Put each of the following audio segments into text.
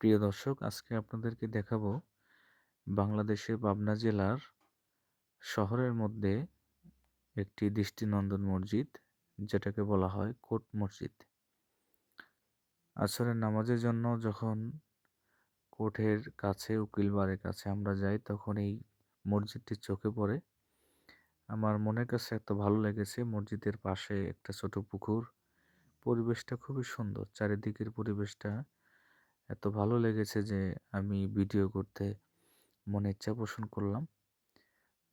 প্রিয় দর্শক, আজকে আপনাদেরকে দেখাবো বাংলাদেশের পাবনা জেলার শহরের মধ্যে একটি দৃষ্টিনন্দন মসজিদ, যেটাকে বলা হয় কোট মসজিদ। আসরের নামাজের জন্য যখন কোর্টের কাছে, উকিল বারের কাছে আমরা যাই, তখন এই মসজিদটি চোখে পড়ে। আমার মনের কাছে এত ভালো লেগেছে, মসজিদের পাশে একটা ছোট পুকুর। পরিবেশটা খুবই সুন্দর, চারিদিকের পরিবেশটা এত ভালো লেগেছে যে আমি ভিডিও করতে মনে ইচ্ছা পোষণ করলাম।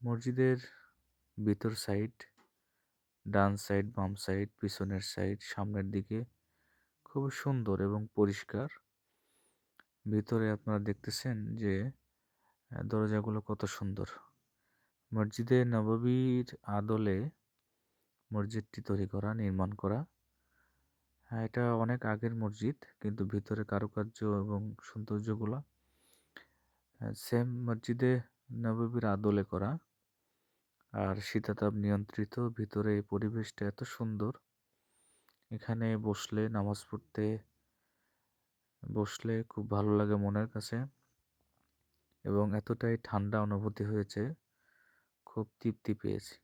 মসজিদের ভিতর সাইড ডান সাইড বাম সাইড পিছনের সাইড সামনের দিকে খুবই সুন্দর এবং পরিষ্কার। ভিতরে আপনারা দেখতেছেন যে দরজাগুলো কত সুন্দর। মসজিদে নববীর আদলে মসজিদটি তৈরি করা, নির্মাণ করা হ্যাঁ এটা অনেক আগের মসজিদ, কিন্তু ভিতরে কারুকার্য এবং সৌন্দর্যগুলো সেম মসজিদে নববীর আদলে করা আর শীতাতাপ নিয়ন্ত্রিত, ভিতরে এই পরিবেশটা এত সুন্দর। এখানে বসলে, নামাজ পড়তে বসলে খুব ভালো লাগে মনের কাছে এবং এতটাই ঠান্ডা অনুভূতি হয়েছে, খুব তৃপ্তি পেয়েছি।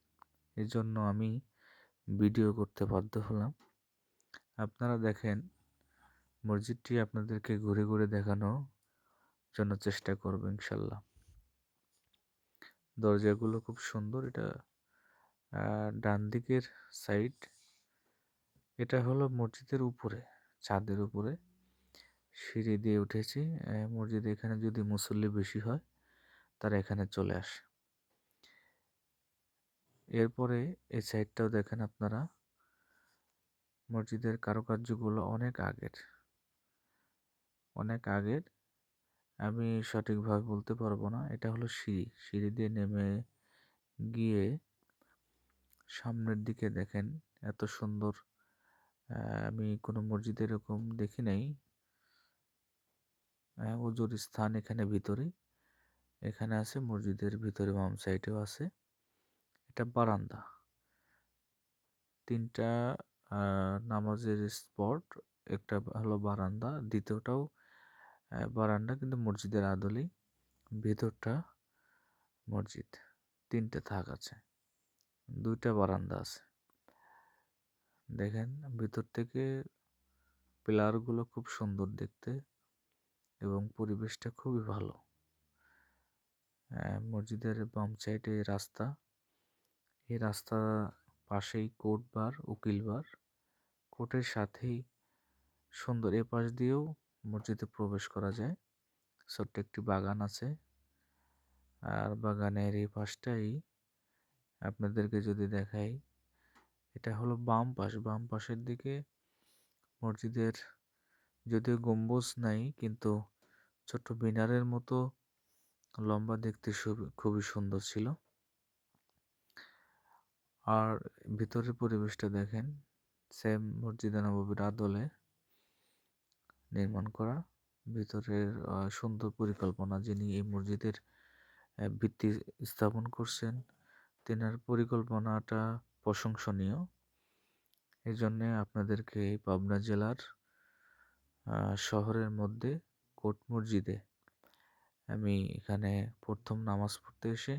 এই জন্য আমি ভিডিও করতে বাধ্য হলাম। আপনারা দেখেন, মসজিদটি আপনাদেরকে ঘুরে ঘুরে দেখানো জন্য চেষ্টা করব ইনশাল্লাহ। দরজাগুলো খুব সুন্দর, এটা ডান দিকের সাইড, এটা হলো মসজিদের উপরে, ছাদের উপরে সিঁড়ি দিয়ে উঠেছি। মসজিদে এখানে যদি মুসল্লি বেশি হয়, তারা এখানে চলে আসে। এরপরে এই সাইডটাও দেখেন আপনারা। মসজিদের কারুকার্যগুলো অনেক আগের। অনেক আগের। আমি সঠিকভাবে বলতে পারব না। এটা হলো সিঁড়ি। সিঁড়ি দিয়ে নেমে গিয়ে সামনের দিকে দেখেন এত সুন্দর আমি কোনো মসজিদ এরকম দেখি নাই। উজুর স্থান এখানে ভিতরে। এখানে আছে মসজিদের ভিতরে বাম সাইডেও আছে। এটা বারান্দা। তিনটা নামাজের স্পট, একটা হলো বারান্দা, দ্বিতীয়টাও বারান্দা কিন্তু মসজিদের আদলেই, ভেতরটা মসজিদ, তিনটে থাক আছে, দুইটা বারান্দা আছে। দেখেন ভিতর থেকে পিলারগুলো খুব সুন্দর দেখতে এবং পরিবেশটা খুবই ভালো। মসজিদের বাম সাইডে রাস্তা, এই রাস্তা পাশেই কোর্ট বার, উকিল বার। কোর্টের সাথেই সুন্দর এ পাশ দিয়েও মসজিদে প্রবেশ করা যায়। ছোট্ট একটি বাগান আছে। আর বাগানের এই পাশটাই আপনাদেরকে যদি দেখাই, এটা হলো বাম পাশ। বাম পাশের দিকে মসজিদের যদিও গম্বুজ নাই, কিন্তু ছোট্ট বিনারের মতো লম্বা দেখতে খুবই সুন্দর ছিল। আর ভিতরের পরিবেশটা দেখেন সেম মসজিদে নববীর আদলে নির্মাণ করা, ভিতরের সুন্দর পরিকল্পনা যিনি এই মসজিদের ভিত্তি স্থাপন করছেন, তেনার পরিকল্পনাটা প্রশংসনীয়। এই জন্যে আপনাদেরকে এই পাবনা জেলার শহরের মধ্যে কোট মসজিদে আমি এখানে প্রথম নামাজ পড়তে এসে